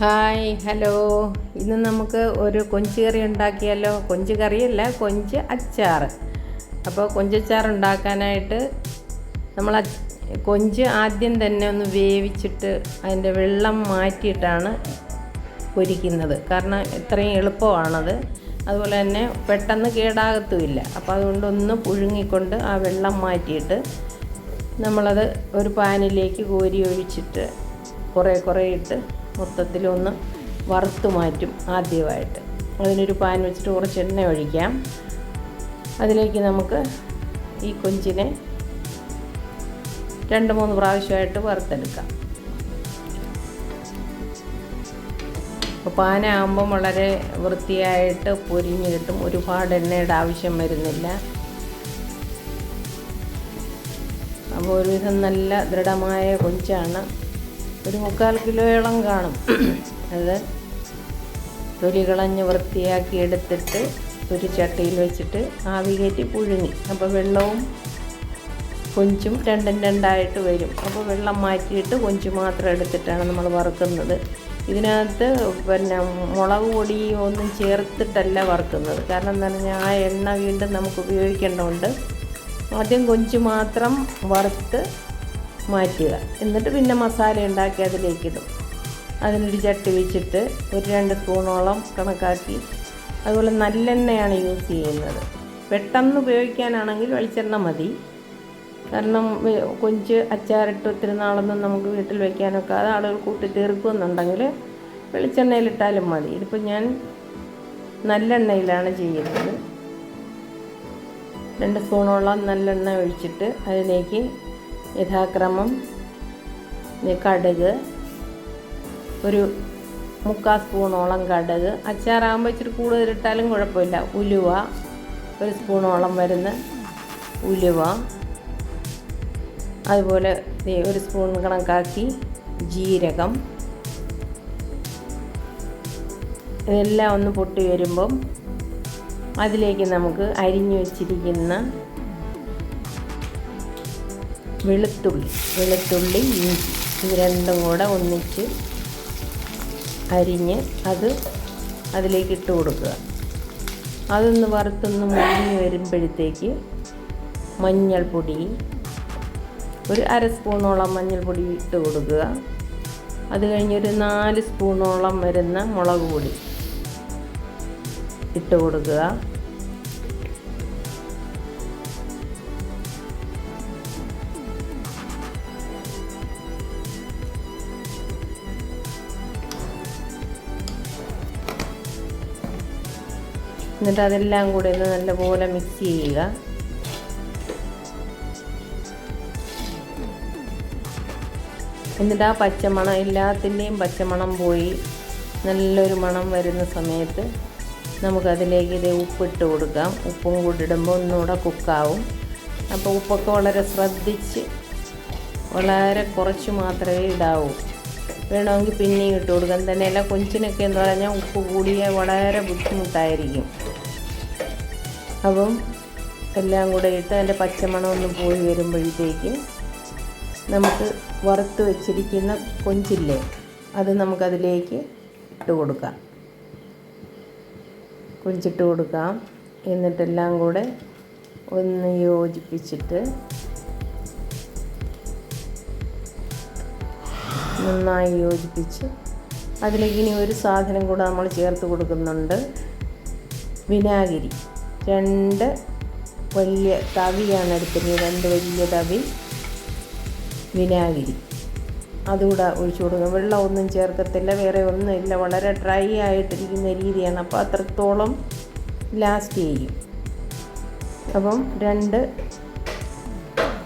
Hi hello. ഇന്ന് നമുക്ക് ഒരു കൊഞ്ച് കറി ഉണ്ടാക്കിയാലോ? കൊഞ്ച് കറിയല്ല കൊഞ്ച് അച്ചാർ അപ്പോൾ കൊഞ്ചച്ചാർ ഉണ്ടാക്കാനായിട്ട് നമ്മൾ കൊഞ്ച് ആദ്യം തന്നെ ഒന്ന് വേവിച്ചിട്ട് അതിന്റെ വെള്ളം മാറ്റിയിട്ടാണ് പൊരിക്കുന്നത്. കാരണം ഇത്രയും എളുപ്പമാണത്. അതുപോലെ തന്നെ പെട്ടെന്ന് കേടാകത്തുമില്ല. അപ്പോൾ അതുകൊണ്ട് അതുകൊണ്ടൊന്ന് പുഴുങ്ങിക്കൊണ്ട് ആ വെള്ളം മാറ്റിയിട്ട് നമ്മളത് ഒരു പാനിലേക്ക് കോരി ഒഴിച്ചിട്ട് കുറേ കുറേ ഇട്ട് മൊത്തത്തിലൊന്ന് വറുത്ത് മാറ്റും ആദ്യമായിട്ട്. അതിനൊരു പാൻ വെച്ചിട്ട് കുറച്ച് എണ്ണ ഒഴിക്കാം. അതിലേക്ക് നമുക്ക് ഈ കൊഞ്ചിനെ രണ്ട് മൂന്ന് പ്രാവശ്യമായിട്ട് വറുത്തെടുക്കാം. അപ്പോൾ പാനാകുമ്പം വളരെ വൃത്തിയായിട്ട് പൊരിഞ്ഞ് കിട്ടും ഒരുപാട് എണ്ണയുടെ ആവശ്യം വരുന്നില്ല. അപ്പോൾ ഒരുവിധം നല്ല ദൃഢമായ കൊഞ്ചാണ്. ഒരു മുക്കാൽ കിലോയോളം കാണും. അത് തൊലി കളഞ്ഞ് വൃത്തിയാക്കി എടുത്തിട്ട് ഒരു ചട്ടിയിൽ വെച്ചിട്ട് ആവി കയറ്റി പുഴുങ്ങി. അപ്പോൾ വെള്ളവും കൊഞ്ചും രണ്ടും രണ്ടായിട്ട് വരും. അപ്പോൾ വെള്ളം മാറ്റിയിട്ട് കൊഞ്ച് മാത്രം എടുത്തിട്ടാണ് നമ്മൾ വറുക്കുന്നത്. ഇതിനകത്ത് പിന്നെ മുളക് പൊടി ഒന്നും ചേർത്തിട്ടല്ല വറുക്കുന്നത്. കാരണം എന്താ പറഞ്ഞാൽ ആ എണ്ണ വീണ്ടും നമുക്ക് ഉപയോഗിക്കേണ്ടതുണ്ട്. ആദ്യം കൊഞ്ച് മാത്രം വറുത്ത് മാറ്റുക എന്നിട്ട് പിന്നെ മസാല ഉണ്ടാക്കി അതിലേക്കിടും അതിനൊരു ചട്ടി വെച്ചിട്ട് ഒരു രണ്ട് സ്പൂണോളം കണക്കാക്കി അതുപോലെ നല്ലെണ്ണയാണ് യൂസ് ചെയ്യുന്നത്. പെട്ടെന്ന് ഉപയോഗിക്കാനാണെങ്കിൽ വെളിച്ചെണ്ണ മതി. കാരണം കൊഞ്ച് അച്ചാറിട്ട് ഒത്തിരി നാളൊന്നും നമുക്ക് വീട്ടിൽ വെക്കാനൊക്കെ അത് ആളുകൾ കൂട്ടി തീർക്കുമെന്നുണ്ടെങ്കിൽ വെളിച്ചെണ്ണയിലിട്ടാലും മതി. ഇതിപ്പോൾ ഞാൻ നല്ലെണ്ണയിലാണ് ചെയ്യുന്നത്. രണ്ട് സ്പൂണോളം നല്ലെണ്ണ ഒഴിച്ചിട്ട് അതിലേക്ക് യഥാക്രമം കടുക് ഒരു മുക്കാൽ സ്പൂണോളം കടുക്. അച്ചാറാകുമ്പോൾ ഇച്ചിരി കൂടുതലിട്ടാലും കുഴപ്പമില്ല. ഉലുവ ഒരു സ്പൂണോളം വരുന്ന ഉലുവ. അതുപോലെ ഒരു സ്പൂൺ കണക്കാക്കി ജീരകം. ഇതെല്ലാം ഒന്ന് പൊട്ടി വരുമ്പം അതിലേക്ക് നമുക്ക് അരിഞ്ഞു വെച്ചിരിക്കുന്ന വെളുത്തുള്ളി വെളുത്തുള്ളി ഇഞ്ചി ഇത് രണ്ടും കൂടെ ഒന്നിച്ച് അരിഞ്ഞ് അത് അതിലേക്ക് ഇട്ട് കൊടുക്കുക. അതൊന്ന് വറുത്തൊന്ന് മുരിഞ്ഞ് വരുമ്പോഴത്തേക്ക് മഞ്ഞൾപ്പൊടി ഒരു അര സ്പൂണോളം മഞ്ഞൾപ്പൊടി ഇട്ട് കൊടുക്കുക. അത് കഴിഞ്ഞൊരു നാല് സ്പൂണോളം വരുന്ന മുളക് പൊടി ഇട്ട് കൊടുക്കുക. എന്നിട്ട് അതെല്ലാം കൂടെ ഒന്ന് നല്ലപോലെ മിക്സ് ചെയ്യുക. എന്നിട്ട് ആ പച്ചമണം എല്ലാത്തിന്റെയും പച്ചമണം പോയി നല്ലൊരു മണം വരുന്ന സമയത്ത് നമുക്കതിലേക്ക് ഇത് ഉപ്പിട്ട് കൊടുക്കാം. ഉപ്പും കൂടി ഇടുമ്പോൾ ഒന്നുകൂടെ കുക്കാവും. അപ്പോൾ ഉപ്പൊക്കെ വളരെ ശ്രദ്ധിച്ച് വളരെ കുറച്ച് മാത്രമേ ഇടാവൂ. വേണമെങ്കിൽ പിന്നെയും ഇട്ട് കൊടുക്കാം. തന്നെ എല്ലാ കൊഞ്ചിനൊക്കെ എന്ന് പറഞ്ഞാൽ ഉപ്പ് കൂടിയ വളരെ ബുദ്ധിമുട്ടായിരിക്കും. അപ്പം എല്ലാം കൂടെ ഇട്ട് അതിന്റെ പച്ചമണം ഒന്ന് പോയി വരുമ്പോഴത്തേക്ക് നമുക്ക് വറുത്ത് വെച്ചിരിക്കുന്ന കൊഞ്ചില്ലേ അത് നമുക്കതിലേക്ക് ഇട്ട് കൊടുക്കാം. കൊഞ്ചിട്ട് കൊടുക്കാം. എന്നിട്ടെല്ലാം കൂടെ ഒന്ന് യോജിപ്പിച്ചിട്ട് നന്നായി യോജിപ്പിച്ച് അതിലേക്ക് ഇനി ഒരു സാധനം കൂടെ നമ്മൾ ചേർത്ത് കൊടുക്കുന്നുണ്ട്. വിനാഗിരി. രണ്ട് വലിയ തവിയാണ് എടുത്തിരുന്നത് രണ്ട് വലിയ തവി വിനാഗിരി. അതുകൂടെ ഒഴിച്ചു കൊടുക്കുക വെള്ളം ഒന്നും ചേർക്കത്തില്ല വേറെ ഒന്നുമില്ല. വളരെ ഡ്രൈ ആയിട്ടിരിക്കുന്ന രീതിയാണ്. അപ്പോൾ അത്രത്തോളം ലാസ്റ്റ് ചെയ്യും. അപ്പം രണ്ട്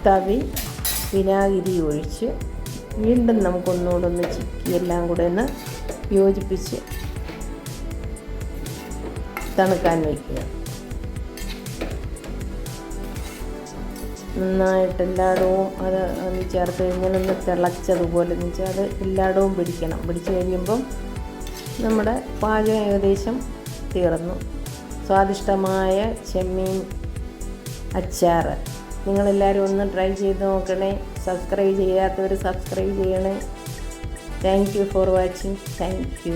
തവി വിനാഗിരി ഒഴിച്ച് വീണ്ടും നമുക്കൊന്നുകൂടെ ഒന്ന് ചിക്കി എല്ലാം കൂടെ ഒന്ന് യോജിപ്പിച്ച് തണുക്കാൻ വയ്ക്കുക. നന്നായിട്ട് എല്ലായിടവും അത് ചേർത്ത് കഴിഞ്ഞാൽ ഒന്ന് തിളച്ചതുപോലെ എന്ന് വെച്ചാൽ അത് എല്ലായിടവും പിടിക്കണം. പിടിച്ചു കഴിയുമ്പം നമ്മുടെ പാചകം ഏകദേശം തീർന്നു. സ്വാദിഷ്ടമായ ചെമ്മീൻ അച്ചാർ നിങ്ങളെല്ലാവരും ഒന്ന് ട്രൈ ചെയ്ത് നോക്കണേ. സബ്സ്ക്രൈബ് ചെയ്യാത്തവർ സബ്സ്ക്രൈബ് ചെയ്യണേ. Thank you for watching. Thank you.